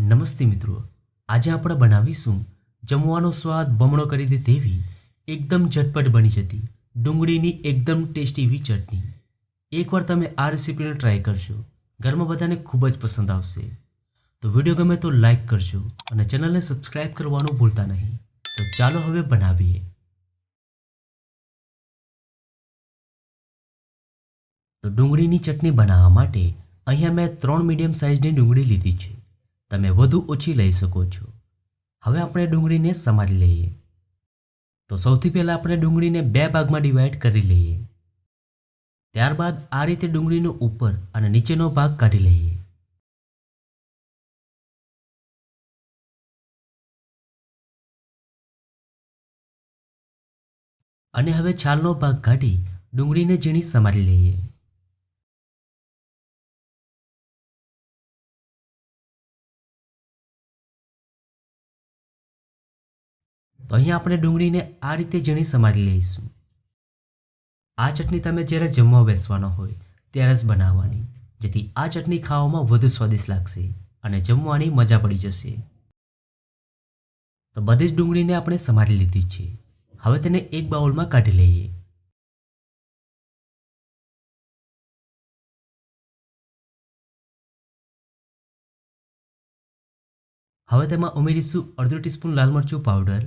નમસ્તે મિત્રો. આજે આપણે બનાવીશું જમવાનો સ્વાદ બમણો કરી દે તેવી એકદમ ઝટપટ બની જતી ડુંગળીની એકદમ ટેસ્ટી એવી ચટણી. એકવાર તમે આ રેસીપીને ટ્રાય કરશો ઘરમાં બધાને ખૂબ જ પસંદ આવશે. તો વીડિયો ગમે તો લાઈક કરજો અને ચેનલને સબસ્ક્રાઈબ કરવાનું ભૂલતા નહીં. તો ચાલો હવે બનાવીએ. તો ડુંગળીની ચટણી બનાવવા માટે અહીંયા મેં ત્રણ મીડિયમ સાઇઝની ડુંગળી લીધી છે. તમે વધુ ઓછી લઈ શકો છો. હવે આપણે ડુંગળીને સમારી લઈએ. તો સૌથી પહેલાં આપણે ડુંગળીને બે ભાગમાં ડિવાઈડ કરી લઈએ. ત્યારબાદ આ રીતે ડુંગળીનો ઉપર અને નીચેનો ભાગ કાઢી લઈએ. અને હવે છાલનો ભાગ કાઢી ડુંગળીને ઝીણી સમારી લઈએ. તો અહીંયા આપણે ડુંગળીને આ રીતે ઝીણી સમારી લઈશું. આ ચટણી તમે જ્યારે જમવા બેસવાનો હોય ત્યારે જ બનાવવાની, જેથી આ ચટણી ખાવામાં વધુ સ્વાદિષ્ટ લાગશે અને જમવાની મજા પડી જશે. તો બધી જ ડુંગળીને આપણે સમારી લીધી છે. હવે તેને એક બાઉલમાં કાઢી લઈએ. હવે તેમાં ઉમેરીશું અડધો ટીસ્પૂન લાલ મરચું પાવડર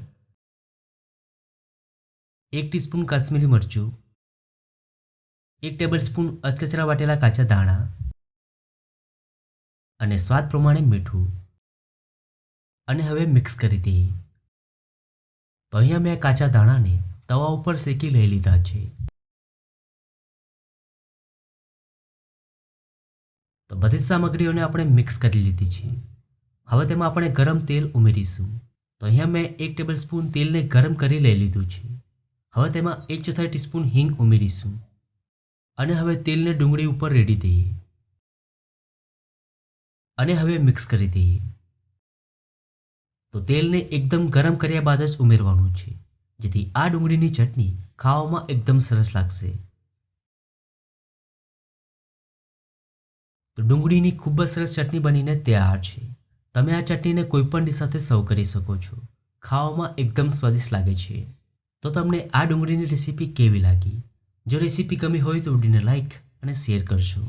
એક ટીસ્પૂન કાશ્મીરી મરચું એક ટેબલસ્પૂન અધકચરા વાટેલા કાચા દાણા અને સ્વાદ પ્રમાણે મીઠું અને હવે મિક્સ કરી દઈએ તો અહીંયા મેં કાચા દાણાને તવા ઉપર શેકી લઈ લીધા છે તો બધી સામગ્રીઓને આપણે મિક્સ કરી લીધી છે હવે તેમાં આપણે ગરમ તેલ ઉમેરીશું તો અહીંયા મેં એક ટેબલ સ્પૂન તેલને ગરમ કરી લઈ લીધું છે હવે તેમાં એક ચોથાઈ ટીસ્પૂન હિંગ ઉમેરીશું. અને હવે તેલને ડુંગળી ઉપર રેડી દઈએ. અને હવે મિક્સ કરી દઈએ. તો તેલને એકદમ ગરમ કર્યા બાદ જ ઉમેરવાનું છે. જેથી આ ડુંગળીની ચટણી ખાવામાં એકદમ સરસ લાગશે. તો ડુંગળીની ખૂબ જ સરસ ચટણી બનીને તૈયાર છે. તમે આ ચટણીને કોઈપણ ડીશ સાથે સર્વ કરી શકો છો. ખાવામાં એકદમ સ્વાદિષ્ટ લાગે છે. તો તમને આ ડુંગળીની રેસીપી કેવી લાગી? જો રેસીપી ગમી હોય તો વિડીયોને લાઈક અને શેર કરજો.